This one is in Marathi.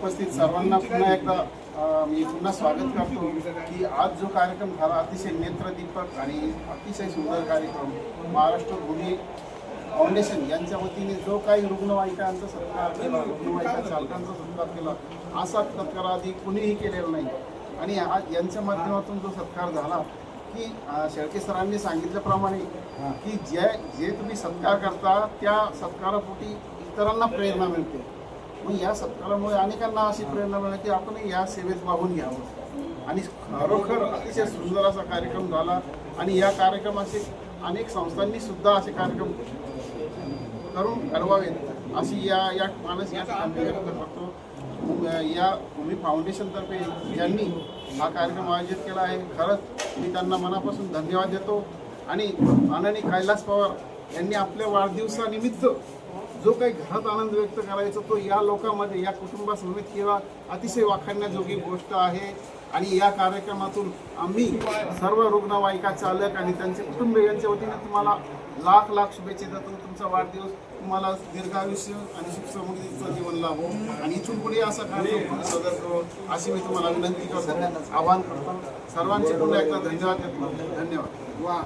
उपस्थित सर्वांना पुन्हा एकदा मी पुन्हा स्वागत करतो की आज जो कार्यक्रम झाला अतिशय नेत्रदीपक आणि अतिशय सुंदर कार्यक्रम महाराष्ट्र भूमी फाउंडेशन यांच्या वतीने जो काही रुग्णवाहिकांचा सत्कार केला रुग्णवाहिका चालकांचा सत्कार केला असा सत्कार आधी कुणीही केलेला नाही. आणि आज यांच्या माध्यमातून जो सत्कार झाला की शेळके सरांनी सांगितल्याप्रमाणे की जे जे तुम्ही सत्कार करता त्या सत्कारापोटी इतरांना प्रेरणा मिळते. मग या सत्कारामुळे अनेकांना अशी प्रेरणा मिळाली की आपण या सेवेत वाहून घ्यावं. आणि खरोखर अतिशय सुंदर असा कार्यक्रम झाला आणि या कार्यक्रमाचे अनेक संस्थांनी सुद्धा असे कार्यक्रम करून ठरवावेत. अशी या या मानस या ठिकाणी करतो. या भूमी फाउंडेशनतर्फे ज्यांनी हा कार्यक्रम आयोजित केला आहे खरंच मी त्यांना मनापासून धन्यवाद देतो. आणि माननीय कैलास पवार यांनी आपल्या वाढदिवसानिमित्त जो काही घरात आनंद व्यक्त करायचा तो या लोकांमध्ये या कुटुंबासमवेत किंवा अतिशय वाखाणण्याजोगी गोष्ट आहे. आणि या कार्यक्रमातून आम्ही सर्व रुग्णवाहिका चालक आणि त्यांचे कुटुंब यांच्या वतीने तुम्हाला लाख लाख शुभेच्छा देतो. तुमचा वाढदिवस तुम्हाला दीर्घायुष्य आणि सुख समृद्धीचं जीवन लाभो. आणि इथून पुढे असा कार्यक्रम सदर करो अशी मी तुम्हाला विनंती करतो. आवाहन करतो. सर्वांचे पुन्हा एकदा धन्यवाद देतो. धन्यवाद. वा